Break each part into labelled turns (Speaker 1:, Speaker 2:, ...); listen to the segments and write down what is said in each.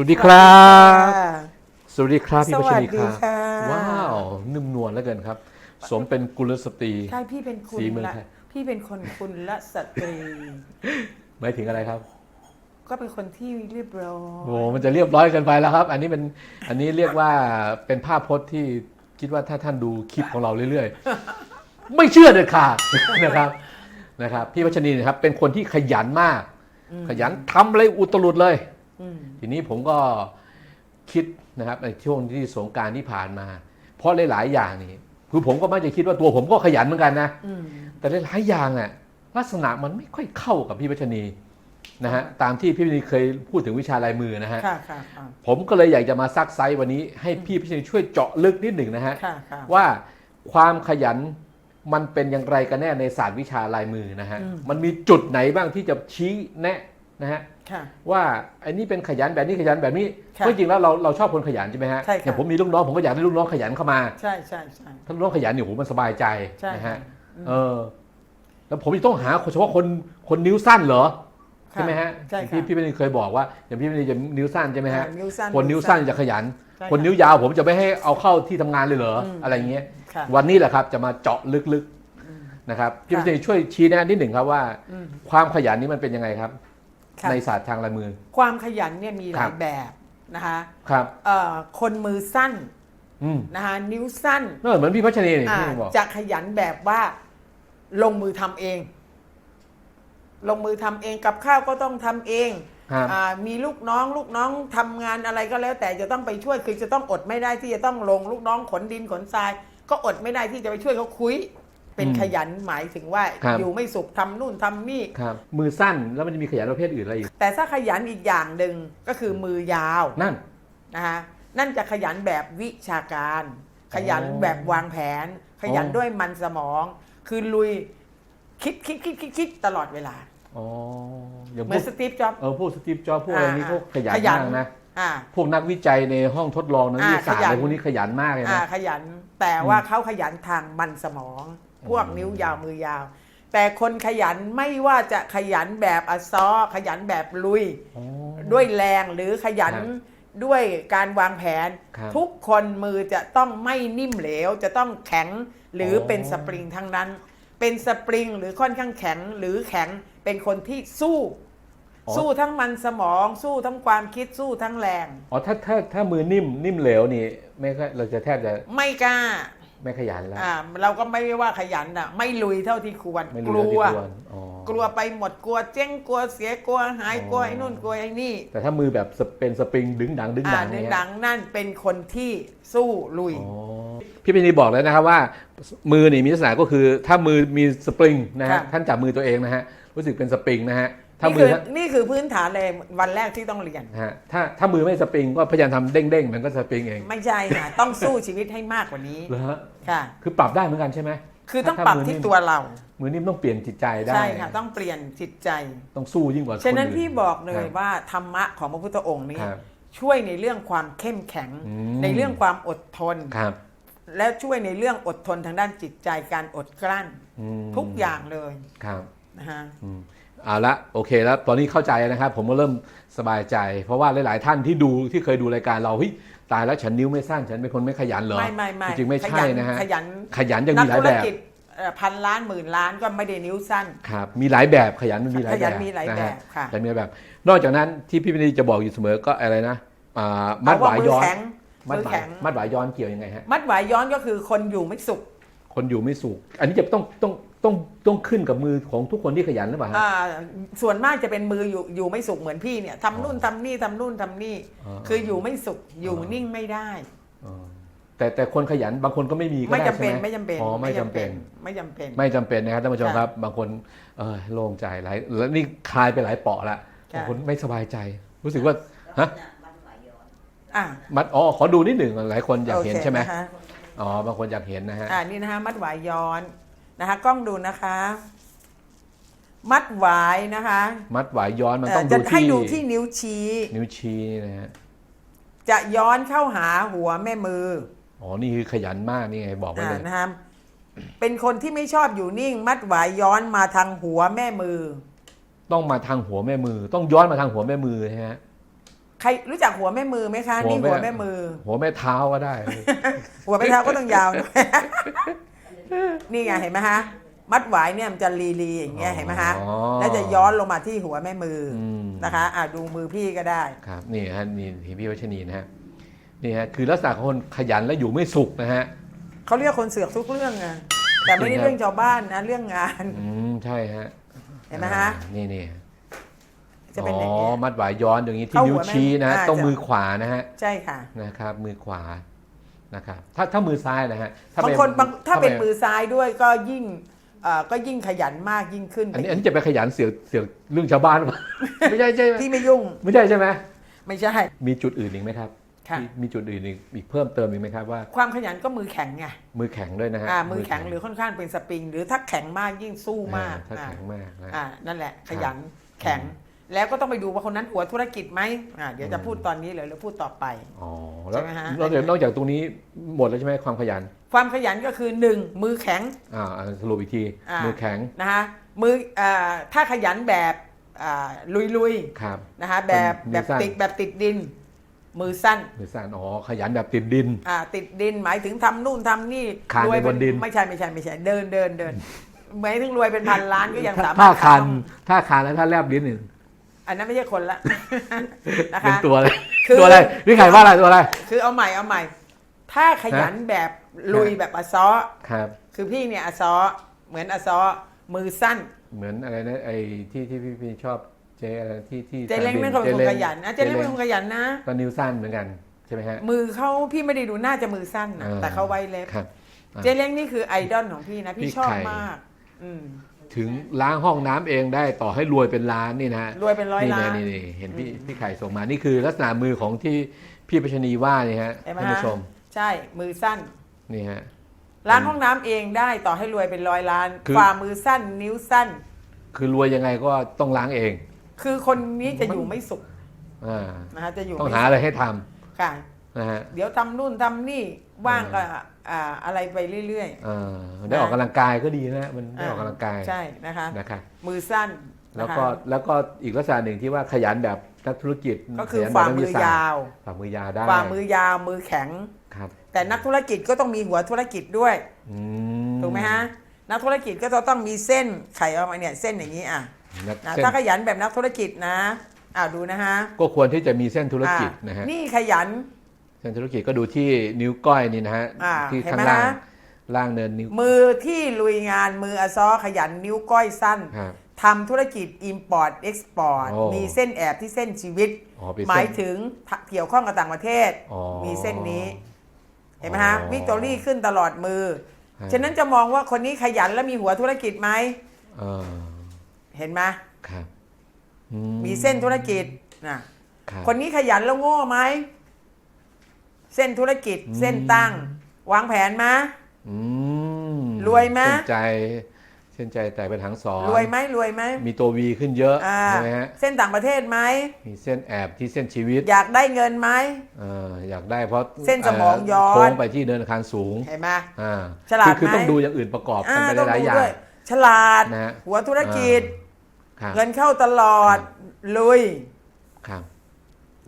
Speaker 1: วัสดีครับ
Speaker 2: ค่ะ
Speaker 1: สวัสดีครับพี่
Speaker 2: ส
Speaker 1: พั
Speaker 2: วั
Speaker 1: ช
Speaker 2: ส
Speaker 1: รี
Speaker 2: ดี
Speaker 1: ครับ
Speaker 2: ค่ะ
Speaker 1: ว้าวนุ่มนวลแล้วเกินครับ สมเป็นกุลสตรี
Speaker 2: ใช่พี่เป็นคุณ
Speaker 1: สีเมือง
Speaker 2: ละ
Speaker 1: ไทย
Speaker 2: พี่เป็นคนคุณละสตรี
Speaker 1: หมายถึงอะไรครับ
Speaker 2: ก็เป็นคนที่เรียบร้อย
Speaker 1: โอ้มันจะเรียบร้อยเกินไปแล้วครับ อันนี้เป็นอันนี้เรียกว่าเป็นภาพพจน์ที่คิดว่าถ้าท่านดูคลิปของเราเรื่อยๆ ไม่เชื่อเด็ดขาด นะครับนะครับ พี่พัชรีนะครับ เป็นคนที่ขยันมาก ขยันทำอะไรอุตลุดเลย
Speaker 2: อืม
Speaker 1: ทีนี้ผมก็คิดนะครับในช่วงที่สงกรารที่ผ่านมา เพราะหลาย ๆ อย่างนี่คือผมก็มักจะคิดว่าตัวผมก็ขยันเหมือนกันนะ
Speaker 2: อืม
Speaker 1: แต่หลายๆอย่างอะลักษณะมันไม่ค่อยเข้ากับพี่วัชนีนะฮะตามที่พี่วัชนีเคยพูดถึงวิชาลายมือนะฮะ
Speaker 2: ค่ะค่ะค่ะ
Speaker 1: ผมก็เลยอยากจะมาซักไซส์วันนี้ ให้พี่วัชนีช่วยเจาะลึกนิดหนึ่งนะฮะ
Speaker 2: ค่ะค่ะ
Speaker 1: ว่าความขยันมันเป็นอย่างไรกันแน่ในศาสตร์วิชาลายมือนะฮะมันมีจุดไหนบ้างที่จะชี้แนะ นะฮะ
Speaker 2: ค่ะ
Speaker 1: ว่าไอ้นี่เป็นขยันแบบนี้ขยันแบบนี้
Speaker 2: ค่ะ
Speaker 1: เพราะจริงๆแล้วเราเราชอบคนขยันใช่ไหมฮะ
Speaker 2: ใช่ค่ะ
Speaker 1: อย่างผมมีลูกน้องผมก็อยากให้ลูกน้องขยันเข้ามา
Speaker 2: ใช่ใช่ใช่
Speaker 1: ถ้าลูกน้องขยันเนี่ยโหมันสบายใจ
Speaker 2: ใช่
Speaker 1: นะ
Speaker 2: ค่ะ
Speaker 1: ฮะเออ แล้วผมจะต้องหาเฉพาะคนคนนิ้วสั้นเหรอใช่ไหมฮะ
Speaker 2: ใช่
Speaker 1: พี่
Speaker 2: ค่ะ
Speaker 1: พี่เป็นเคยบอกว่า อย่างพี่เป็นจะนิ้วสั้นใช่ไหมฮะ
Speaker 2: อ่านิ้วสั้น
Speaker 1: คนนิ้วสั้นจะขยัน
Speaker 2: ใช่ะ
Speaker 1: คนนิ้วยาวผมจะไม่ให้เอาเข้าที่ทำงานเลยเหรอ
Speaker 2: อืม
Speaker 1: อะไรเงี้ย
Speaker 2: ค่ะ
Speaker 1: วันนี้แหละครับจะมาเจาะลึกๆนะครับพี่
Speaker 2: ค่ะ
Speaker 1: เป็นช่วยชี้แนะนิดหนึ่งครับว่า
Speaker 2: อืม
Speaker 1: ความขยันนี้มันเป็นยังไงครับ
Speaker 2: ค่ะ
Speaker 1: ในศาสตร์ทางลายมือ
Speaker 2: ความขยันเนี่ยมีห
Speaker 1: ครั
Speaker 2: ลาย
Speaker 1: บ
Speaker 2: แบบนะคะ
Speaker 1: ครับ
Speaker 2: เอ่อคนมือสั้น
Speaker 1: อืม
Speaker 2: นะคะนิ้วสั้น
Speaker 1: เออเหมือนพี่พัชรีนี่
Speaker 2: อ่า
Speaker 1: ที่ผมบอก
Speaker 2: จะขยันแบบว่าลงมือทำเอง ลงมือทำเองกับข้าวก็ต้องทำเอง
Speaker 1: ครับ
Speaker 2: อ่ามีลูกน้องลูกน้องทำงานอะไรก็แล้ว แต่จะต้องไปช่วยคือจะต้องอดไม่ได้ที่จะต้องลงลูกน้องขนดินขนทราย ก็อดไม่ได้ที่จะไปช่วยเขาคุย เป็น
Speaker 1: อืม
Speaker 2: ขยันหมายถึงว่า
Speaker 1: ครับ
Speaker 2: อยู่ไม่สุขทำนู่นทำนี่
Speaker 1: ครับ มือสั้นแล้วมันจะมีขยันประเภทอื่นอะไรอีก
Speaker 2: แต่ถ้าขยันอีกอย่างหนึ่งก็คือมือยาว
Speaker 1: นั่น
Speaker 2: นะคะนั่นจะขยันแบบวิชาการ ขยันแบบวางแผน ขยัน
Speaker 1: อ๋อ
Speaker 2: ด้วยมันสมอง คือลุยคิดคิดคิดคิดคิดตลอดเวลา
Speaker 1: อ๋ออย่าง
Speaker 2: เห
Speaker 1: พ
Speaker 2: มื
Speaker 1: ว
Speaker 2: อกนสตีฟจ็อบส์
Speaker 1: เออพวกสตีฟจ็อบส์พวกอะไรนี่
Speaker 2: อ่า
Speaker 1: พวกขยัน
Speaker 2: ขยัน
Speaker 1: มากนะ
Speaker 2: อ่า
Speaker 1: พวกนักวิจัยในห้องทดลองนักวิทยาศาสตร์
Speaker 2: อ่าขยัน
Speaker 1: อะไรพวกนี้ขยันมากเลย
Speaker 2: อ่า
Speaker 1: นะ
Speaker 2: ขยันแต่ว่าเขาขยันทางมันสมอง พวก
Speaker 1: อืม
Speaker 2: นิ้วยาวมือยาว แต่คนขยันไม่ว่าจะขยันแบบอซอขยันแบบลุย
Speaker 1: อ๋อ
Speaker 2: ด้วยแรงหรือขยัน
Speaker 1: ครับ
Speaker 2: ด้วยการวางแผน
Speaker 1: ครับ
Speaker 2: ทุกคนมือจะต้องไม่นิ่มเหลว จะต้องแข็งหรืออ
Speaker 1: อ
Speaker 2: เป็นสปริงทั้งนั้น เป็นสปริงหรือค่อนข้างแข็งหรือแข็งเป็นคนที่สู้
Speaker 1: อ๋อ
Speaker 2: สู้ทั้งมันสมองสู้ทั้งความคิดสู้ทั้งแรง
Speaker 1: อ๋อถ้าถ้าถ้ามือนิ่มนิ่มเหลวนี่ไม่ค่อยเราจะแทบจะ
Speaker 2: ไม่กล้า
Speaker 1: ไม่ขยันแล้ว
Speaker 2: อ่าเราก็ไม่ได้ว่าขยันอะ ไม่ลุยเท่าที่ควร
Speaker 1: ไม่
Speaker 2: ก
Speaker 1: รู้
Speaker 2: ลัว
Speaker 1: เท่าที่ควรอ๋อก
Speaker 2: ลัวไปหมดกลัวเจ๊งกลัวเสียกลัวหาย
Speaker 1: อ๋อ
Speaker 2: กลัวไอ้นู่นกลัวไอ้นี่
Speaker 1: แต่ถ้ามือแบบสเปนสปริงดึงดังดึง
Speaker 2: อ่า
Speaker 1: ดัง
Speaker 2: หนึ่ง
Speaker 1: เนี่ย
Speaker 2: ดังนั่นเป็นคนที่สู้ลุย
Speaker 1: อ๋อพี่เป็นนีบอกเลยนะครับว่า มือนี่มีลักษณะก็คือถ้ามือมีสปริงนะฮะ
Speaker 2: ค่ะ
Speaker 1: ท่านจับมือตัวเองนะฮะรู้สึกเป็นสปริงนะฮะ ถ้า
Speaker 2: นี่
Speaker 1: มื
Speaker 2: คืออ
Speaker 1: ท่าน
Speaker 2: นี่คือพื้นฐานเลยวันแรกที่ต้องเรียน
Speaker 1: นะฮะถ้าถ้ามือไม่สปริงก็พยายามทำเด้งๆมันก็สปริงเอง
Speaker 2: ไม่ใช่ค่ะต้องสู้ชีวิตให้มากกว่านี้
Speaker 1: เหรอฮะ
Speaker 2: ค่ะ
Speaker 1: คือปรับได้เหมือนกันใช่ไหม
Speaker 2: คือต้อง
Speaker 1: ถ้า
Speaker 2: ปรับ
Speaker 1: มือ
Speaker 2: ที่
Speaker 1: นิ่ม
Speaker 2: ตัวเรา
Speaker 1: มือนิ่มต้องเปลี่ยนจิตใจได้
Speaker 2: ใช่ค่ะต้องเปลี่ยนจิตใจ
Speaker 1: ต้องสู้ยิ่งกว่า
Speaker 2: ฉะนั้น
Speaker 1: ค
Speaker 2: พี่บอกเล
Speaker 1: ค
Speaker 2: ย
Speaker 1: รับ
Speaker 2: ว่าธรรมะของพระพุทธองค์นี้
Speaker 1: ครับ
Speaker 2: ช่วยในเรื่องความเข้มแข็ง
Speaker 1: อืม
Speaker 2: ในเรื่องความอดทน
Speaker 1: ครับ
Speaker 2: และช่วยในเรื่องอดทนทางด้านจิตใจการอดกลั้น
Speaker 1: อืม
Speaker 2: ทุกอย่างเลย
Speaker 1: ครับ
Speaker 2: นะฮะ
Speaker 1: อืม เอาละโอเคแล้วตอนนี้เข้าใจนะครับ ผมก็เริ่มสบายใจ เพราะว่าหลาย ๆ ท่านที่ดูที่เคยดูรายการเราเฮ้ยตายแล้วฉันนิ้วไม่สั้นฉันเป็นคนไม่ขยันเหรอ
Speaker 2: ไม่ไม่ไม่
Speaker 1: จริงๆไม่ใช่
Speaker 2: ขยั
Speaker 1: นะฮะ
Speaker 2: ขยัน
Speaker 1: ขยันยัง
Speaker 2: นั
Speaker 1: มีหลาย
Speaker 2: ธุ
Speaker 1: แบ
Speaker 2: ร
Speaker 1: บ
Speaker 2: กิจเอ่อพันล้านหมื่นล้านก็ไม่ได้นิ้วสั้น
Speaker 1: ครับมีหลายแบบขยันมันมีหลาย
Speaker 2: ข
Speaker 1: แบ
Speaker 2: ยัน
Speaker 1: บ
Speaker 2: มีหลาย
Speaker 1: นะ
Speaker 2: แบ
Speaker 1: ฮะ
Speaker 2: บค่ะ
Speaker 1: ขยันมีหลายแบบ นอกจากนั้นที่พี่พินีจะบอกอยู่เสมอก็อะไรนะอ่ามัดหวายย้อน
Speaker 2: เอว่มืแข็ง
Speaker 1: มัด
Speaker 2: มือ
Speaker 1: หวาย
Speaker 2: แข็ง
Speaker 1: มัดหวายย้อนเกี่ยวยังไงฮะ
Speaker 2: มัดหวายย้อนก็คือคนอยู่ไม่สุข
Speaker 1: คนอยู่ไม่สุข อันนี้จะต้องต้อง ต้องต้องขึ้นกับมือของทุกคนที่ขยันหรือเปล่าฮะ
Speaker 2: อ่าส่วนมากจะเป็นมืออยู่อยู่ไม่สุขเหมือนพี่เนี่ยทำนู่นทำนี่ทำนู่นทำนี่
Speaker 1: อ๋อ
Speaker 2: คืออยู่ไม่สุขอยู่
Speaker 1: อ๋อ
Speaker 2: นิ่งไม่ได้
Speaker 1: อ๋อแต่แต่คนขยันบางคนก็ไม่มีก็
Speaker 2: ไม่
Speaker 1: ได้
Speaker 2: จำเป็น
Speaker 1: ใช่ห
Speaker 2: ไม่จำเป็น
Speaker 1: อ๋อไม่จำเป็น
Speaker 2: ไม่จำเป็น
Speaker 1: ไม่จำเป็นนะครับท่านผู้ชม
Speaker 2: ค่ะ
Speaker 1: ครับ บางคนเออโล่งใจหลายแล้วนี่คลายไปหลายเปาะละ
Speaker 2: ค่ะ
Speaker 1: บางคนไม่สบายใจ รู้สึกว่า ฮะ
Speaker 2: อะ
Speaker 1: มัดอ๋อขอดูนิดหนึ่งหลายคนอยากเห็น
Speaker 2: โค
Speaker 1: ใช่ไหม
Speaker 2: นะคะ
Speaker 1: อ๋อบางคนอยากเห็นนะฮะ
Speaker 2: อ่านี่นะคะมัดหวายย้อน นะคะ กล้องดูนะคะ มัดหวายนะคะ
Speaker 1: มัดหวายย้อนมัน
Speaker 2: เอ่อ
Speaker 1: ต้อง
Speaker 2: จะ
Speaker 1: ดู
Speaker 2: ให้
Speaker 1: ที่
Speaker 2: ดูที่นิ้วชี้
Speaker 1: นิ้วชี้นะฮะ
Speaker 2: จะย้อนเข้าหาหัวแม่มือ
Speaker 1: อ๋อนี่คือขยันมากนี่ไงบอกไว้
Speaker 2: อ่า
Speaker 1: เลย
Speaker 2: นะคะเป็นคนที่ไม่ชอบอยู่นิ่ง มัดหวายย้อนมาทางหัวแม่มือ
Speaker 1: ต้องมาทางหัวแม่มือ ต้องย้อนมาทางหัวแม่มือใช่ไหมฮะ
Speaker 2: ใครรู้จักหัวแม่มือไหมคะนี่หัวแม่มือ
Speaker 1: หัวแม่เท้าก็ได้
Speaker 2: หัวแม่เท้าก็ต้องยาวหน่อย นี่ไงเห็นไหมฮะ มัดหวายเนี่ยมันจะลีลีอย่างเงี้ยเห็นไหมฮะ
Speaker 1: อ๋อ
Speaker 2: แล้วจะย้อนลงมาที่หัวแม่มืออ
Speaker 1: ม
Speaker 2: นะคะอะดูมือพี่ก็ได้
Speaker 1: ครับนี่ฮะนี่ที่พี่วัชนีนะฮะนี่ฮะคือลักษณะของคนขยันและอยู่ไม่สุขนะฮะ
Speaker 2: เขาเรียกคนเสือกทุกเรื่องไงแต่ไม่ได้
Speaker 1: จริงครับ
Speaker 2: เรื่องชาวบ้านนะเรื่องงาน
Speaker 1: อืมใช่ฮะ
Speaker 2: เห็นไหมฮะ
Speaker 1: อ่านี่นี่
Speaker 2: จะเป็นอย่าง
Speaker 1: อ๋อ
Speaker 2: เงี้ย
Speaker 1: มัดหวายย้อนอย่างนี้ที่
Speaker 2: เข้า
Speaker 1: นิ้ว
Speaker 2: หัวแม่
Speaker 1: ชี้นะ
Speaker 2: อ่า
Speaker 1: ต้อง
Speaker 2: จะ
Speaker 1: มือขวานะฮะ
Speaker 2: ใช่ค่ะ
Speaker 1: นะครับ มือขวา นะครับถ้าถ้ามือซ้ายนะฮะถ้
Speaker 2: บางคนบางถ้าเป็น
Speaker 1: ไมื
Speaker 2: อซ้ายด้วยก็ยิ่งเอ่อก็ยิ่งขยันมากยิ่งขึ้น
Speaker 1: อันนี้อันนี้จะไปขยันเสียเสียเรื่องชาวบ้านหรือเปล่าไม่ใช่ใช่ไหม
Speaker 2: พี่ไม่ยุ่ง
Speaker 1: ไม่ใช่ใช่ไหม
Speaker 2: ไม่ใช่
Speaker 1: มีจุดอื่นอีกไหมครับ
Speaker 2: ค่ะ
Speaker 1: ที่มีจุดอื่นอีกอีกเพิ่มเติมอีกไหมครับว่า
Speaker 2: ความขยันก็มือแข็งไง
Speaker 1: มือแข็งด้วยนะฮะ
Speaker 2: อ่ามือแข็งหรือค่อนข้างเป็นสปริง หรือถ้าแข็งมากยิ่งสู้มาก
Speaker 1: อ่ถ้า
Speaker 2: อ่า
Speaker 1: แข็งมากนะ
Speaker 2: อ่านั่นแหละขยันแข็ง แล้วก็ต้องไปดูว่าคนนั้นหัวธุรกิจไหมอ่าเดี๋ยวจะพูดตอนนี้เลยหรือพูดต่อไป
Speaker 1: อ๋อแล้ว
Speaker 2: ใช่ไหมฮะ
Speaker 1: นอกจากนอกจากตรงนี้หมดแล้วใช่ไหมความขยัน
Speaker 2: ความขยันก็คือหนึ่งมือแข็ง
Speaker 1: อ่าอ่าสรุปอีกที
Speaker 2: อ่ามื
Speaker 1: มือแข็ง
Speaker 2: นะคะมืออ่าถ้าขยันแบบอ่าลุย
Speaker 1: ครับ
Speaker 2: ๆนะคะแบบ
Speaker 1: เป็นมื
Speaker 2: แบ
Speaker 1: อบสั้น
Speaker 2: ติดแบบติดดิน มือสั้น
Speaker 1: มือสั้นอ๋อขยันแบบติดดิน
Speaker 2: อ่าติดดินหมายถึงทำนู่นทำนี่
Speaker 1: คาน
Speaker 2: รวย
Speaker 1: ไปบนดิน
Speaker 2: ไม่ใช่ไม่ใช่ไม่ใช่เดินเดินเดินหมายถึงรวยเป็นพันล้านก็ยัง
Speaker 1: ถ้า
Speaker 2: สามาร
Speaker 1: ถ้า
Speaker 2: ถ
Speaker 1: คาน
Speaker 2: ทำ
Speaker 1: ถ้าคานแล้วถ้าแลบลิ้นหนึ่ง
Speaker 2: อันนั้นไม่ใช่คนละนะ
Speaker 1: เป็น
Speaker 2: คะ
Speaker 1: ตัวอะไร
Speaker 2: คือ
Speaker 1: ตัวอะไรนี่ใครว่าอะไรตัวอะไร
Speaker 2: คือเอาใหม่เอาใหม่ ถ้าขยันแบบลุยแบบอซอ
Speaker 1: ครับ
Speaker 2: คือพี่เนี่ยอซอเหมือนอซอมือสั้น
Speaker 1: เหมือนอะไรนะไอ้ที่ที่พี่พี่ชอบเจ๊อะไรที่ที่
Speaker 2: เจเล้ง
Speaker 1: สา
Speaker 2: นั่น
Speaker 1: บิ
Speaker 2: ก็เป็นคน
Speaker 1: ล้ง
Speaker 2: ขยันนะเจเล้งเป็นคนขยันนะ
Speaker 1: ก็นิ้วสั้นเหมือนกันใช่ไหมฮะ
Speaker 2: มือเขาพี่ไม่ได้ดูน่าจะมือสั้นนะ
Speaker 1: อ่า
Speaker 2: แต่เขาไว้เล็บ
Speaker 1: ครับอ่า
Speaker 2: เจเล้งนี่คือไอดอลของพี่นะ
Speaker 1: พี่
Speaker 2: พี่ชอบ
Speaker 1: ไข่
Speaker 2: มาก อืม
Speaker 1: ถึงล้างห้องน้ำเองได้ต่อให้รวยเป็นล้านนี่นะฮะ
Speaker 2: รวยเป็นร้อยล้าน
Speaker 1: นี่นี่เห็นพี่พี่ไข่ส่งมานี่คือลักษณะมือของที่พี่พัชนีว่านี่ฮะ
Speaker 2: เห็นไหม
Speaker 1: ท่านผู้
Speaker 2: ฮะ
Speaker 1: ชม
Speaker 2: ใช่มือสั้น
Speaker 1: นี่ฮะ
Speaker 2: ล้างห้องน้ำเองได้ต่อให้รวยเป็นร้อยล้าน
Speaker 1: คือ
Speaker 2: ฝ่ามือสั้นนิ้วสั้น
Speaker 1: คือรวยยังไงก็ต้องล้างเอง
Speaker 2: คือคนนี้จะอยู่ไม่สุข
Speaker 1: อ่า
Speaker 2: นะฮะจะอยู่
Speaker 1: ต้อง
Speaker 2: ไม่
Speaker 1: หา
Speaker 2: สุข
Speaker 1: อะไรให้ทำ
Speaker 2: ค่ะ
Speaker 1: นะฮะ
Speaker 2: เดี๋ยวทำนู่นทำนี่ว่างก็ อ่าอะไรไปเรื่อย
Speaker 1: เออได้ออกกำลังกายก็ดีนะมัน
Speaker 2: ๆ
Speaker 1: ได้ออกกำลังกาย
Speaker 2: ใช่นะคะ
Speaker 1: นะครับ
Speaker 2: มือสั้น
Speaker 1: แล้วก็
Speaker 2: นะคะ
Speaker 1: แล้วก็อีกลักษณะหนึ่งที่ว่าขยันแบบนักธุรกิจ
Speaker 2: ก็คือ
Speaker 1: ขยันแบบ
Speaker 2: ฝ่า
Speaker 1: นัก
Speaker 2: มื
Speaker 1: วิ
Speaker 2: อ
Speaker 1: ทศสตร์
Speaker 2: ยาว
Speaker 1: ฝ่ามือยาวได้
Speaker 2: ฝ่ามือยาวมือแข็ง
Speaker 1: ครับ
Speaker 2: แต่นักธุรกิจก็ต้องมีหัวธุรกิจด้วย
Speaker 1: อื
Speaker 2: ถูกไหมฮะ นักธุรกิจก็จะต้องมีเส้นไขออกมาเนี่ยเส้นอย่างนี้อะ
Speaker 1: นัก
Speaker 2: นะ
Speaker 1: เส้น
Speaker 2: ถ้าขยันแบบนักธุรกิจนะอ่าดูนะฮะ
Speaker 1: ก็ควรที่จะมีเส้นธุรกิจ
Speaker 2: อ่า
Speaker 1: นะฮะ
Speaker 2: นี่ขยัน
Speaker 1: เส้นธุรกิจก็ดูที่นิ้วก้อยนี่นะฮะ
Speaker 2: อ่า
Speaker 1: ที่
Speaker 2: เห็น
Speaker 1: ข้าง
Speaker 2: ไหม
Speaker 1: ล่าง
Speaker 2: ฮะ
Speaker 1: ล่างเนินนิ้ว
Speaker 2: มือที่ลุยงานมืออซอขยันนิ้วก้อยสั้น
Speaker 1: ครับ
Speaker 2: ทำธุรกิจ Import Export
Speaker 1: โอ้
Speaker 2: มีเส้นแอบที่เส้นชีวิต
Speaker 1: อ๋อเป็น
Speaker 2: หมา
Speaker 1: เส้
Speaker 2: ย
Speaker 1: น
Speaker 2: ถึงเกี่ยวข้องกับต่างประเทศ
Speaker 1: อ๋อ
Speaker 2: มีเส้นนี้ เห็นไหมฮะ
Speaker 1: อ๋อ
Speaker 2: วิกตอรี่ขึ้นตลอดมือ
Speaker 1: ฮะ
Speaker 2: ฉะนั้นจะมองว่าคนนี้ขยันและมีหัวธุรกิจไหม
Speaker 1: เออ
Speaker 2: เห็นไหม
Speaker 1: ครับอื
Speaker 2: มีเส้นธุรกิจนะ ครับคนนี้ขยันแล้วโง่ไหม เส้นธุรกิจเส้นตั้ง วางแผนไหม
Speaker 1: อืม
Speaker 2: รวยไหม
Speaker 1: เส้นใจเส้นใจแตกเป็นหางสอน
Speaker 2: รวยไหมรวยไหม
Speaker 1: มีตัววีขึ้นเยอะ
Speaker 2: อ่า
Speaker 1: ใช่ไหมฮะ
Speaker 2: เส้นต่างประเทศไหม
Speaker 1: มีเส้นแอบที่เส้นชีวิต
Speaker 2: อยากได้เงินไหม
Speaker 1: เอออยากได้เพราะ
Speaker 2: เส้นสมองย้อน
Speaker 1: โค้งไปที่เดินอาคารสูง
Speaker 2: เห็นไหม
Speaker 1: อ่า
Speaker 2: ฉลาด
Speaker 1: คือคือ
Speaker 2: ไหม
Speaker 1: ต้องดูอย่างอื่นประกอบ
Speaker 2: อ่า
Speaker 1: กันไป
Speaker 2: ต้อง
Speaker 1: หลาย
Speaker 2: ดู
Speaker 1: ๆอย่า
Speaker 2: ด้ว
Speaker 1: ง
Speaker 2: ยฉลาด
Speaker 1: นะฮะ
Speaker 2: หัวธุรกิจ
Speaker 1: ครับ
Speaker 2: เงินเข้าตลอดลุย
Speaker 1: ครับ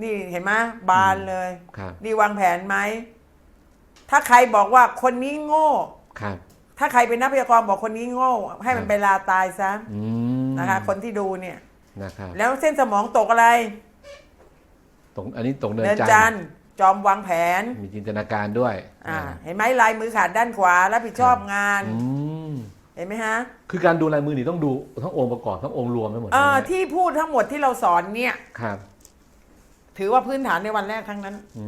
Speaker 2: นี่เห็นไหมบานเลย
Speaker 1: ครับ
Speaker 2: นี่วางแผนไหม ถ้าใครบอกว่าคนนี้โง่
Speaker 1: ครับ
Speaker 2: ถ้าใครเป็นนักพยากรณ์บอกคนนี้โง่ ให้มัน
Speaker 1: ครับ
Speaker 2: ไปลาตายซะ
Speaker 1: อืม
Speaker 2: นะคะ คนที่ดูเนี่ย
Speaker 1: นะครับ
Speaker 2: แล้วเส้นสมองตกอะไร
Speaker 1: ตรงอันนี้ตรงเดิน
Speaker 2: เดิน
Speaker 1: จั
Speaker 2: จั
Speaker 1: น
Speaker 2: น
Speaker 1: ทร์
Speaker 2: ทร์จอมวางแผน
Speaker 1: มีจินตนาการด้วย
Speaker 2: อ่า
Speaker 1: อ่า
Speaker 2: เห็นไหมลายมือขาดด้านขวารับผิดชอบงาน
Speaker 1: อืม
Speaker 2: เห็นไหมฮะ
Speaker 1: คือการดูลายมือนี่ต้องดูทั้งองค์ประกอบทั้งองค์รวมทั้งหมด
Speaker 2: เอ่อ
Speaker 1: ใช่ไหม
Speaker 2: ที่พูดทั้งหมดที่เราสอนเนี่ย
Speaker 1: ครับ
Speaker 2: ถือว่าพื้นฐานในวันแรกครั้งนั้น
Speaker 1: อื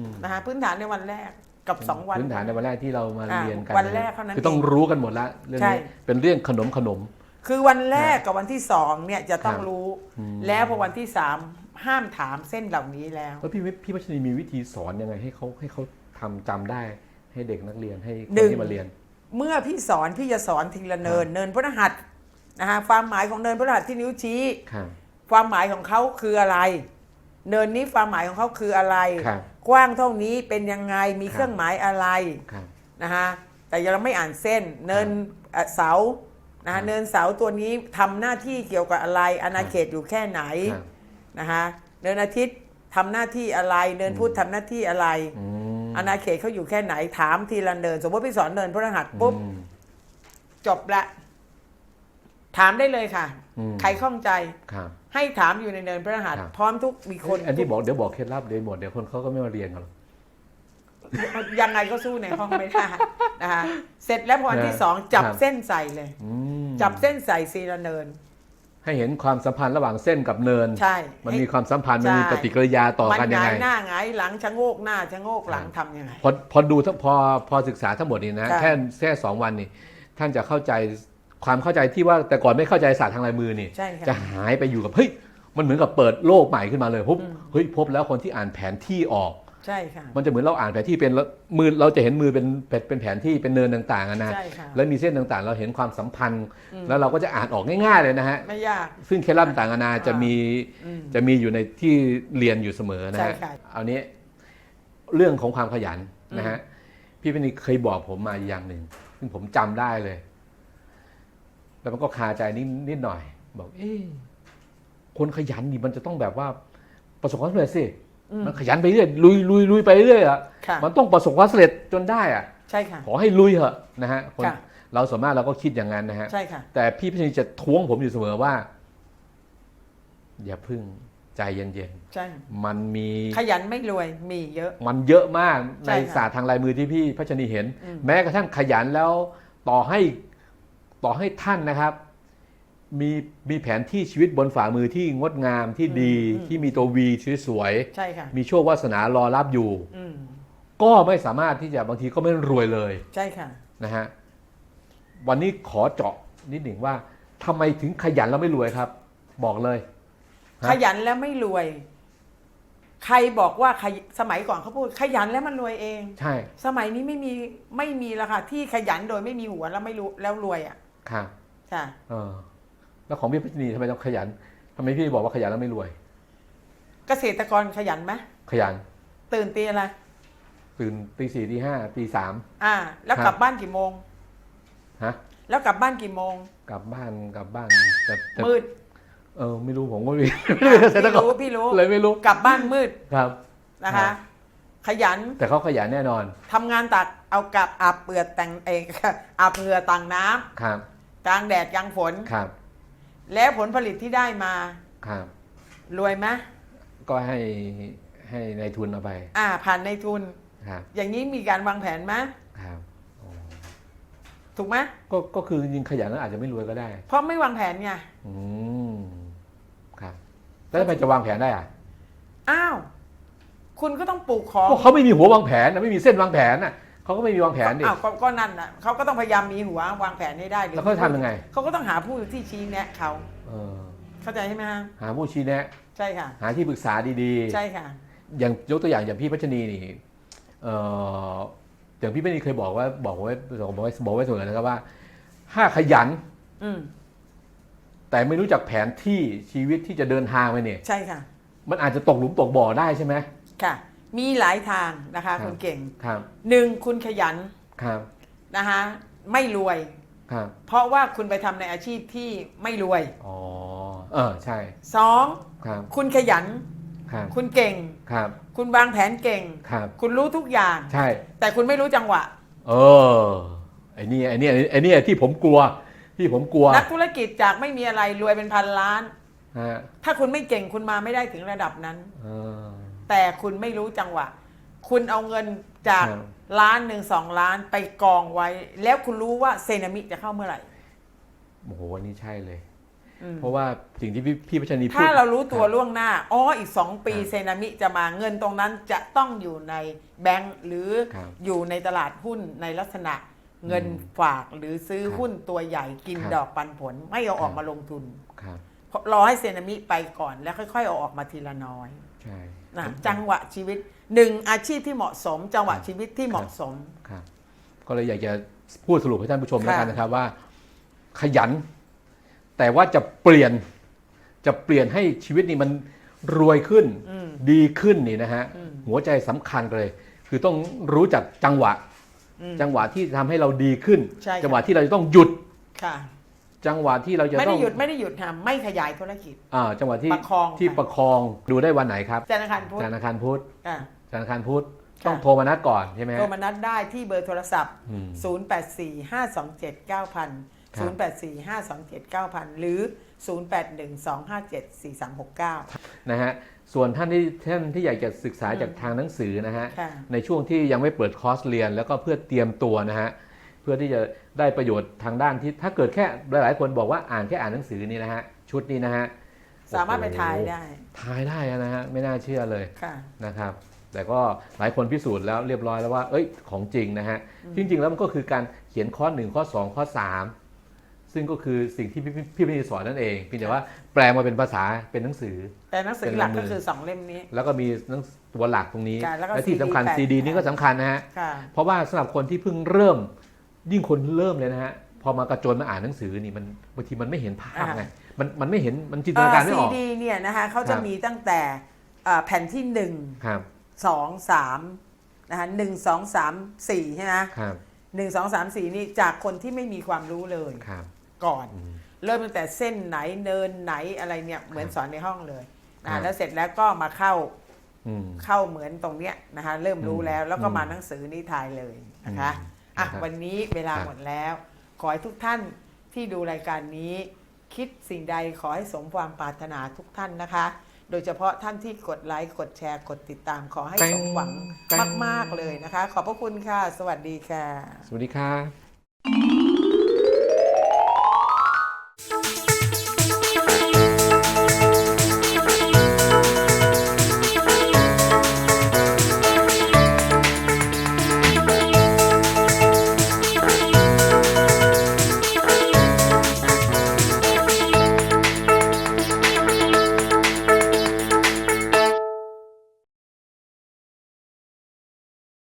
Speaker 1: ม
Speaker 2: นะคะพื้นฐานในวันแรกกับสองวัน
Speaker 1: พื้นฐานในวันแรกที่เรามา
Speaker 2: อ่า
Speaker 1: เรียนกันะ
Speaker 2: วันแรกเท่านั้น
Speaker 1: คือต้อง
Speaker 2: เอง
Speaker 1: รู้กันหมดละเรื่อง
Speaker 2: ใช่
Speaker 1: นี้เป็นเรื่องขนมขนม
Speaker 2: คือวันแรกกับวันที่สองเนี่ยจะต้อง
Speaker 1: ครับ
Speaker 2: รู้
Speaker 1: อืม
Speaker 2: แล้วพอวันที่สามห้ามถามเส้นเหล่านี้แล้ว
Speaker 1: แล้วพี่วิพี่พัชนีมีวิธีสอนยังไงให้เขาให้เขาทำจำได้ให้เด็กนักเรียนให้ค
Speaker 2: หนึ่
Speaker 1: น
Speaker 2: ง
Speaker 1: ที่มาเรียน
Speaker 2: เมื่อพี่สอนพี่จะสอนทีละเนิน เนินพฤหัสนะคะความหมายของเนินพฤหัสที่นิ้วชี้
Speaker 1: ครับ
Speaker 2: ความหมายของเขาคืออะไร เนินนี้ความหมายของเขาคืออะไร
Speaker 1: ครับ
Speaker 2: กว้างเท่านี้เป็นยังไงมี
Speaker 1: ครับ
Speaker 2: เครื่องหมายอะไร
Speaker 1: ครับ
Speaker 2: นะคะแต่ยังไม่อ่านเส้น เนินเอ่อเสานะ
Speaker 1: ครั
Speaker 2: คะ
Speaker 1: บ
Speaker 2: เนินเสาตัวนี้ทำหน้าที่เกี่ยวกับอะไรอาณาเขตอยู่แค่ไหน
Speaker 1: ครับ
Speaker 2: นะคะเนินอาทิตย์ทำหน้าที่อะไรเดินพุธทำหน้าที่อะไร
Speaker 1: อืม
Speaker 2: อาณาเขตเขาอยู่แค่ไหนถามทีละเดิน สมมติพี่สอนเดินพฤหัสปุ๊บ
Speaker 1: อืม
Speaker 2: จบละ ถามได้เลยค่ะ
Speaker 1: อืม
Speaker 2: ใครข้องใจ
Speaker 1: ครับ
Speaker 2: ให้ถามอยู่ในเดินพฤหัส
Speaker 1: ครับ
Speaker 2: พร้อมทุกมีคน
Speaker 1: อันที่บอกเดี๋ยวบอกเคล็ดลับเดี๋ยวหมดเดี๋ยวคนเขาก็ไม่มาเรียนกันหรอก
Speaker 2: ยังไงก็สู้ในห้องไม่ได้นะคะเสร็จแล้วพอวันที่
Speaker 1: นะ
Speaker 2: สองจับ
Speaker 1: ครับ
Speaker 2: เส้นใส่เลย
Speaker 1: อืม
Speaker 2: จับเส้นใส่ซีละเนิน
Speaker 1: ให้เห็นความสัมพันธ์ระหว่างเส้นกับเนิน
Speaker 2: ใช่
Speaker 1: มัน
Speaker 2: ให้
Speaker 1: มีความสัมพันธ์มันมี
Speaker 2: ใช่
Speaker 1: ปฏิกิริยาต่อ
Speaker 2: มัน
Speaker 1: กัน
Speaker 2: ห
Speaker 1: ยัง
Speaker 2: งา
Speaker 1: ไง
Speaker 2: ยหน้าหงายหลังชะโงกหน้าชะโงกหลังทำยังไง
Speaker 1: พอพอดูทั้งพอพอศึกษาทั้งหมดนี้นะ
Speaker 2: ค่ะ
Speaker 1: แค่แค่สองวันนี่ท่านจะเข้าใจ ความเข้าใจที่ว่าแต่ก่อนไม่เข้าใจศาสตร์ทางลายมือนี่
Speaker 2: ใช่ค่ะ
Speaker 1: จะหายไปอยู่กับเฮ้ยมันเหมือนกับเปิดโลกใหม่ขึ้นมาเลยพบ
Speaker 2: อืม
Speaker 1: เฮ้ยพบแล้วคนที่อ่านแผนที่ออก
Speaker 2: ใช่ค่ะ
Speaker 1: มันจะเหมือนเราอ่านแผนที่เป็นแล้วมือเราจะเห็นมือเป็นเป็นเป็นแผนที่เป็นเนินต่างๆอะนะ
Speaker 2: ใช่ค่ะ
Speaker 1: แล้วมีเส้นต่างๆ เราเห็นความสัมพันธ์
Speaker 2: อืม
Speaker 1: แล้วเราก็จะอ่านออกง่าย ๆ เลยนะฮะ
Speaker 2: ไม่ยาก
Speaker 1: ซึ่งเคล็ดลับต่างๆนานาจะมี
Speaker 2: อืม
Speaker 1: จะมีอยู่ในที่เรียนอยู่เสมอนะ
Speaker 2: ใช่
Speaker 1: ฮะ
Speaker 2: ค่ะ
Speaker 1: เอานี้เรื่องของความขยันนะฮะพี่เป็นเคยบอกผมมาอย่างหนึ่งซึ่งผมจำได้เลย แล้วมันก็คาใจนิดนิดหน่อย บอก เอ๊ะคนขยันนี่มันจะต้องแบบว่าประสบความสำเร็จสิ
Speaker 2: อืม
Speaker 1: มันขยันไปเรื่อยลุยลุยลุยไปเรื่อยอะ
Speaker 2: ค่ะ
Speaker 1: มันต้องประสบความสำเร็จจนได้อะ
Speaker 2: ใช่ค่ะ
Speaker 1: ขอให้ลุยเถอะนะฮะคน
Speaker 2: ค่ะ
Speaker 1: เราส่วนมากเราก็คิดอย่างนั้นนะฮะ
Speaker 2: ใช่ค่ะ
Speaker 1: แต่พี่พิชนีจะท้วงผมอยู่เสมอว่า อย่าพึ่งใจเย็น
Speaker 2: ใช่
Speaker 1: ๆมันมี
Speaker 2: ขยันไม่รวยมีเยอะ
Speaker 1: มันเยอะมาก
Speaker 2: ใช่
Speaker 1: ใน
Speaker 2: ค่ะ
Speaker 1: ศาสตร์ทางลายมือที่พี่พัชนีเห็น
Speaker 2: อืม
Speaker 1: แม้กระทั่งขยันแล้วต่อให้ ต่อให้ท่านนะครับ มีมีแผนที่ชีวิตบนฝ่ามือที่งดงามที่ดีที่มีตัววีสวย
Speaker 2: ใช่ค่ะ
Speaker 1: ๆมีโชควาสนารอรับอยู่
Speaker 2: อืม
Speaker 1: ก็ไม่สามารถที่จะบางทีก็ไม่รวยเลย
Speaker 2: ใช่ค่ะ
Speaker 1: นะฮะวันนี้ขอเจาะนิดหนึ่งว่าทำไมถึงขยันแล้วไม่รวยครับ บอกเลยฮะ
Speaker 2: ขยันแล้วไม่รวย ใครบอกว่าขยสมัยก่อนเขาพูด ขยันแล้วมันรวยเอง
Speaker 1: ใช่
Speaker 2: สมัยนี้ไม่มีไม่มีแล้วค่ะที่ขยันโดยไม่มีหัวแล้วไม่รู้แล้วรวยอะ
Speaker 1: ค่ะ
Speaker 2: ค่ะ
Speaker 1: เออแล้วของพี่พัชนีทำไมต้องขยันทำไมพี่บอกว่าขยันแล้วไม่รวย
Speaker 2: เกษตรกรขยันไหม
Speaker 1: ขยัน
Speaker 2: ตื่นตีอะไร
Speaker 1: ตื่นตีสี่ตีห้าตีสาม
Speaker 2: อ่า แล้ว
Speaker 1: ครับ
Speaker 2: กลับบ้านกี่โมง
Speaker 1: ฮะ
Speaker 2: แล้วกลับบ้านกี่โมง
Speaker 1: กลับบ้านกลับบ้านแต่แต่
Speaker 2: มืด
Speaker 1: เออไม่รู้ผมก็ไม่ไม่ได้เกษตร
Speaker 2: พี่
Speaker 1: กร
Speaker 2: รู้พี่รู้
Speaker 1: เลยไม่รู้
Speaker 2: กลับบ้านมืด
Speaker 1: ครับ
Speaker 2: นะ
Speaker 1: ครั
Speaker 2: คะ
Speaker 1: บ
Speaker 2: ขยัน
Speaker 1: แต่เขาขยันแน่นอน
Speaker 2: ทำงานตักเอากับอาบเปลือกแต่งเองอาบเหงื่อต่างน้ำ
Speaker 1: ครับ
Speaker 2: กลางแดดกลางฝน
Speaker 1: ครับ
Speaker 2: แล้วผลผลิตที่ได้มา
Speaker 1: ครับ
Speaker 2: รวยไหม
Speaker 1: ก็ให้ให้ในายทุนเอาไป
Speaker 2: อ่า ผ่านในทุน
Speaker 1: ครับ
Speaker 2: อย่างนี้มีการวางแผนไหม
Speaker 1: ครับโอ้
Speaker 2: ถูกไหม
Speaker 1: ก็ก็คือจริงๆขยันแล้วอาจจะไม่รวยก็ได้
Speaker 2: เพราะไม่วางแผนไง
Speaker 1: อืม ครับ แล้วทำไมจะวางแผนได้อะ
Speaker 2: อ้าว คุณก็ต้องปลูกของ
Speaker 1: ก็เขาไม่มีหัววางแผนนะไม่มีเส้นวางแผนน่ะ เขาก็ไม่มีวางแผนดิ
Speaker 2: อ้าวก็ก็นั่นน่ะเขาก็ต้องพยายามมีหัววางแผนให้ได้หรือ
Speaker 1: แล้วเขาทำยังไง
Speaker 2: เขาก็ต้องหาผู้ที่ชี้แนะเขา
Speaker 1: เออ
Speaker 2: เข้าใจใช่ไหมฮะ
Speaker 1: หาผู้ชี้แนะ
Speaker 2: ใช่ค่ะ
Speaker 1: หาที่ปรึกษาดี
Speaker 2: ใช่ค่ะ
Speaker 1: ๆ อย่างยกตัวอย่างอย่างพี่พัชนีนี่เอ่ออย่างพี่พัชนีเคยบอกว่าบอกไว้บอกไว้บอกไว้เสมอนะครับว่า ถ้าขยัน
Speaker 2: อืม
Speaker 1: แต่ไม่รู้จักแผนที่ชีวิตที่จะเดินทางไปเนี่ย
Speaker 2: ใช่ค่ะ
Speaker 1: มันอาจจะตกหลุมตกบ่อได้ใช่ไหม
Speaker 2: ค่ะ มีหลายทางนะคะ
Speaker 1: ครับ
Speaker 2: คุณเก่ง
Speaker 1: ครับ
Speaker 2: หนึ่งคุณขยัน
Speaker 1: ครับ
Speaker 2: นะคะไม่รวย
Speaker 1: ครับ
Speaker 2: เพราะว่าคุณไปทำในอาชีพที่ไม่รวย
Speaker 1: อ๋อเออใช่
Speaker 2: สอง
Speaker 1: ครับ
Speaker 2: คุณขยัน
Speaker 1: ครับ
Speaker 2: คุณเก่ง
Speaker 1: ครับ
Speaker 2: คุณวางแผนเก่ง
Speaker 1: ครับ
Speaker 2: คุณรู้ทุกอย่าง
Speaker 1: ใช่
Speaker 2: แต่คุณไม่รู้จังหวะ
Speaker 1: เออไอ้นี่ไอ้นี่ไอ้นี่ที่ผมกลัวที่ผมกลัว
Speaker 2: นักธุรกิจจากไม่มีอะไรรวยเป็นพันล้าน
Speaker 1: ฮะ
Speaker 2: ถ้าคุณไม่เก่งคุณมาไม่ได้ถึงระดับนั้น
Speaker 1: เออ
Speaker 2: แต่คุณไม่รู้จังหวะ คุณเอาเงินจาก
Speaker 1: ครับ
Speaker 2: ล้านหนึ่งสองล้านไปกองไว้ แล้วคุณรู้ว่าเซนามิจะเข้าเมื่อไหร่
Speaker 1: โอ้โหวันนี้ใช่เลย
Speaker 2: อืม
Speaker 1: เพราะว่าสิ่งที่พี่พี่พัชนีพูด
Speaker 2: ถ้าเรารู้ตัว
Speaker 1: คบ
Speaker 2: ล่วงหน้าอ๋ออีกสองปี
Speaker 1: ครับ
Speaker 2: เซนามิจะมาเงินตรงนั้นจะต้องอยู่ในแบงก์หรือ
Speaker 1: ครับ
Speaker 2: อยู่ในตลาดหุ้นในลักษณะเงินฝากหรือซื้อ
Speaker 1: ครับ
Speaker 2: หุ้นตัวใหญ่กิน
Speaker 1: ครับ
Speaker 2: ดอกปันผล ไม่เอาออก
Speaker 1: ครับ
Speaker 2: มาลงทุน
Speaker 1: ครับ
Speaker 2: รอให้เซนามิไปก่อนแล้วค่อยๆเอาออกมาทีละน้อย
Speaker 1: ใช่
Speaker 2: นะจังหวะชีวิตหนึ่งอาชีพที่เหมาะสม จังหวะชีวิตที่เหมาะสม
Speaker 1: ครับก็เลยอยากจะพูดสรุปให้ท่านผู้ชม
Speaker 2: ค่ะ
Speaker 1: แล้วกันนะครับว่า ขยัน แต่ว่าจะเปลี่ยนจะเปลี่ยนให้ชีวิตนี่มันรวยขึ้น
Speaker 2: อืม
Speaker 1: ดีขึ้นนี่นะฮะ
Speaker 2: อืม
Speaker 1: หัวใจสำคัญเลย คือต้องรู้จักจังหวะ
Speaker 2: อืม
Speaker 1: จังหวะที่ทำให้เราดีขึ้น
Speaker 2: ใช่ค่ะ
Speaker 1: จังหวะที่เราจะต้องหยุด
Speaker 2: ค่ะ
Speaker 1: จังหวะที่เราจะ
Speaker 2: ไม่
Speaker 1: ต้
Speaker 2: ได้
Speaker 1: อง
Speaker 2: หยุดไม่ได้หยุดทำไม่ขยายธุรกิจ
Speaker 1: อ่าจังหวะที่
Speaker 2: ประคอง
Speaker 1: ที่
Speaker 2: ค่ะ
Speaker 1: ประคองดูได้วันไหนครับ
Speaker 2: ธนาคารพุทธ
Speaker 1: ธนาคารพุทธ
Speaker 2: อะ
Speaker 1: ธนาคารพุทธ
Speaker 2: ค่ะ
Speaker 1: ต้องโทรมานัดก่อนใช่ไหมฮะ
Speaker 2: โทรมานัดได้ที่เบอร์โทรศัพท์
Speaker 1: อืม
Speaker 2: 0845279000
Speaker 1: ครับ
Speaker 2: 0845279000 หรือ 0812574369
Speaker 1: นะฮะส่วนท่านที่ท่านที่อยากจะศึกษาจากทางหนังสือนะฮะ
Speaker 2: ค่ะ
Speaker 1: ในช่วงที่ยังไม่เปิดคอร์สเรียนแล้วก็เพื่อเตรียมตัวนะฮะ เพื่อที่จะ ได้ประโยชน์ทางด้านที่ถ้าเกิดแค่หลาย ๆ คนบอกว่าอ่านแค่อ่านหนังสือนี่นะฮะชุดนี้นะฮะ
Speaker 2: สามารถไป
Speaker 1: โอ้โห
Speaker 2: ทายได้
Speaker 1: ทายได้นะฮะไม่น่าเชื่อเลย
Speaker 2: ค่ะ
Speaker 1: นะครับ แต่ก็หลายคนพิสูจน์แล้วเรียบร้อยแล้วว่าเอ้ยของจริงนะฮะจริง ๆ แล้วมันก็คือการเขียนข้อหนึ่งข้อสองข้อสามซึ่งก็คือสิ่งที่พี่พี่พี่สอนนั่นเองเพียงแต่ว่าแปลมาเป็นภาษาเป็นหนังสือ
Speaker 2: แต่หนังสือหลักก็คือ 2 เล่มนี้
Speaker 1: แล้วก็มีหนังตัวหลักตรงนี้
Speaker 2: ค่ะแล้วก็
Speaker 1: และที่สำคัญ
Speaker 2: CD
Speaker 1: ซีดีนี่ก็สำคัญนะฮะ
Speaker 2: ค่ะ
Speaker 1: เพราะว่าสำหรับคนที่เพิ่งเริ่ม ยิ่งคนเริ่มเลยนะฮะพอมากระโจนมาอ่านหนังสือนี่มันบางทีมันไม่เห็นภาพไงมันมันไม่เห็นมันจินตนาการไม่อ
Speaker 2: ซี
Speaker 1: อก
Speaker 2: ดีเนี่ยนะคะเขาจะ
Speaker 1: ครับ
Speaker 2: มีตั้งแต่เอ่อแผ่นที่
Speaker 1: ครับ
Speaker 2: 1 2 3นะคะหนึ่งสองสามสี่ใช่ไหม
Speaker 1: ครับ
Speaker 2: หนึ่งสองสามสี่นี่จากคนที่ไม่มีความรู้เลย
Speaker 1: ครับ
Speaker 2: ก่อน
Speaker 1: อืม
Speaker 2: เริ่มตั้งแต่เส้นไหนเนินไหนอะไรเนี่ยเหมือนสอนในห้องเลย
Speaker 1: ครั
Speaker 2: นะ
Speaker 1: บ
Speaker 2: แล้วเสร็จแล้วก็มาเข้า
Speaker 1: อืม
Speaker 2: เข้าเหมือนตรงเนี้ยนะคะเริ่มรู้แล้วแล้วก็
Speaker 1: อืม
Speaker 2: มาหนังสือนิทายเลยนะคะ
Speaker 1: อืม
Speaker 2: อะ
Speaker 1: นะครับ
Speaker 2: วันนี้เวลา
Speaker 1: ครับ
Speaker 2: หมดแล้ว ขอให้ทุกท่านที่ดูรายการนี้ คิดสิ่งใดขอให้สมความปรารถนาทุกท่านนะคะ โดยเฉพาะท่านที่กดไลค์กดแชร์กดติดตามขอให้สมหวังมาก ๆ เลยนะคะ ขอบพระคุณค่ะ สวัสดีค่ะ
Speaker 1: สวัสดีครับ